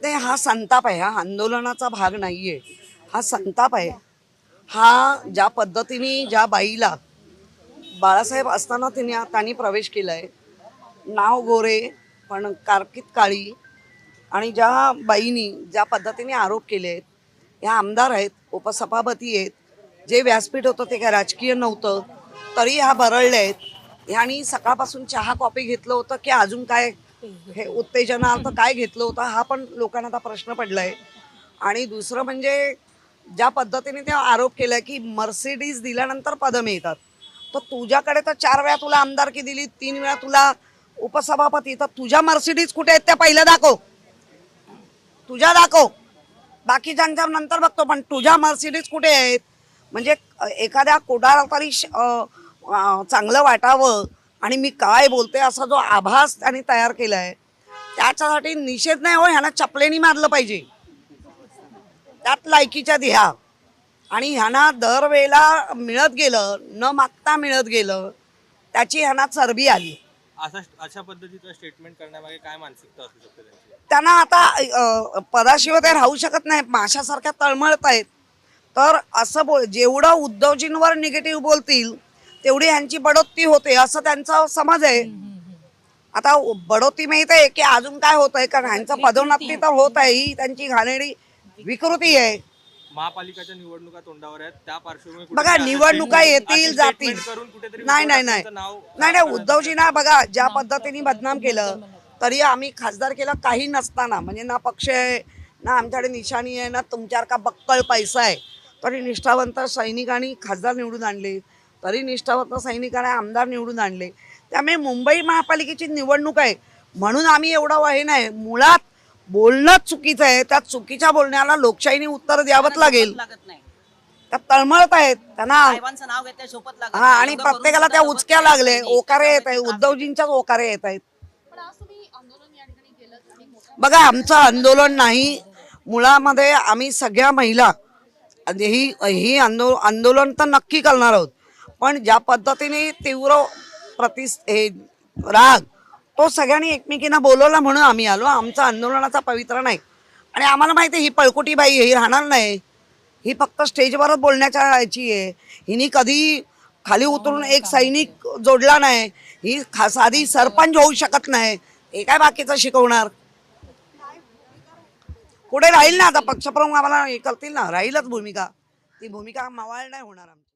नाही हा संताप आहे हा आंदोलनाचा भाग नाहीये. हा संताप आहे. हा ज्या पद्धतीने ज्या बाईला बाळासाहेब असताना तिने त्यांनी प्रवेश केला आहे नाव गोरे पण कारकीत काळी आणि ज्या बाईनी ज्या पद्धतीने आरोप केले आहेत ह्या आमदार आहेत उपसभापती आहेत जे व्यासपीठ होतं ते काय राजकीय नव्हतं तरी ह्या भरळल्या आहेत. ह्यानी सकाळपासून चहा कॉफी घेतलं होतं की अजून काय हे उत्तेजनार्थ काय घेतलं होतं हा पण लोकांना आता प्रश्न पडलाय. आणि दुसरं म्हणजे ज्या पद्धतीने ते आरोप केलाय की मर्सिडीज दिल्यानंतर पदं मिळतात. तर तुझ्याकडे तर चार वेळा तुला आमदारकी दिली तीन वेळा तुला उपसभापती. तर तुझ्या मर्सिडीज कुठे आहेत त्या पहिल्या दाखव. तुझ्या दाखव. बाकीच्यांच्या नंतर बघतो पण तुझ्या मर्सिडीज कुठे आहेत? म्हणजे एखाद्या कोडाला तरी श- चांगलं वाटावं आणि मी काय बोलते असा जो आभास त्यांनी तयार केलाय त्याच्यासाठी निषेध नाही हो ह्यांना चपलेनी मारलं पाहिजे. त्यात लायकीच्या ध्या आणि ह्यांना दरवेळेला मिळत गेलं न मागता मिळत गेलं त्याची ह्यांना चरबी आली. अशा पद्धतीचं स्टेटमेंट करण्यामागे काय मानसिकता असू शकते त्यांची? त्यांना आता पदाशिवाय ते राहू शकत नाही माशासारख्या तळमळत आहेत तर असं बोल जेवढं उद्धवजींवर निगेटिव्ह बोलतील तेवढी ह्यांची बढोत्ती होते असं त्यांचा समज आहे. आता बढोत्ती माहीत आहे की अजून काय होत आहे? कारण ह्यांचं पदोन्नती तर होत आहे ही त्यांची घाणेरडी विकृती. आहे. महापालिकाच्या निवडणुका तोंडावर आहेत त्या पार्श्वभूमीवर बघा निवडणुका येतील जातील. statement करून कुठेतरी नाही नाही नाही. नाही नाही उद्धवजींना बघा ज्या पद्धतीने बदनाम केलं तरी आम्ही खासदार केलं काही नसताना. म्हणजे ना पक्ष आहे ना आमच्याकडे निशाणी आहे ना तुमच्यासारखा बक्कळ पैसा आहे. तरी निष्ठावंत सैनिकांनी खासदार निवडून आणले. तरी निष्ठावंत सैनिकांनी आमदार निवडून आणले. त्यामुळे मुंबई महापालिकेची निवडणूक आहे. म्हणून आम्ही एवढं हे नाही. मुळात बोलणं चुकीचं आहे. त्या चुकीच्या बोलण्याला लोकशाहीने उत्तर द्यावंच लागेल. लागत नाही. त्या तळमळत आहेत. त्यांना साहेबांचं नाव घेते शोपत लागत हा. आणि प्रत्येकाला त्या उचक्या काय लागले? ओकारे येत आहे उद्धवजींच्याच ओकारे येत आहेत. बघा आमचं आंदोलन नाही. मुळामध्ये आम्ही सगळ्या महिला आणि ही ही आंदो आंदोलन तर नक्की करणार आहोत. पण ज्या पद्धतीने तीव्र प्रतिस हे राग तो सगळ्यांनी एकमेकींना बोलवला म्हणून आम्ही आलो. आमचा आंदोलनाचा पवित्र नाही. आणि आम्हाला माहिती आहे ही पळकुटी बाई ही राहणार नाही. ही फक्त स्टेजवरच बोलण्याच्या याची आहे. हिने कधी खाली उतरून एक सैनिक जोडला नाही. ही खा साधी सरपंच होऊ शकत नाही. हे काय बाकीचं शिकवणार? कुठे राहील ना आता? पक्षप्रमुख आम्हाला हे करतील ना? राहीलच भूमिका. ती भूमिका मावाळ नाही होणार आमची.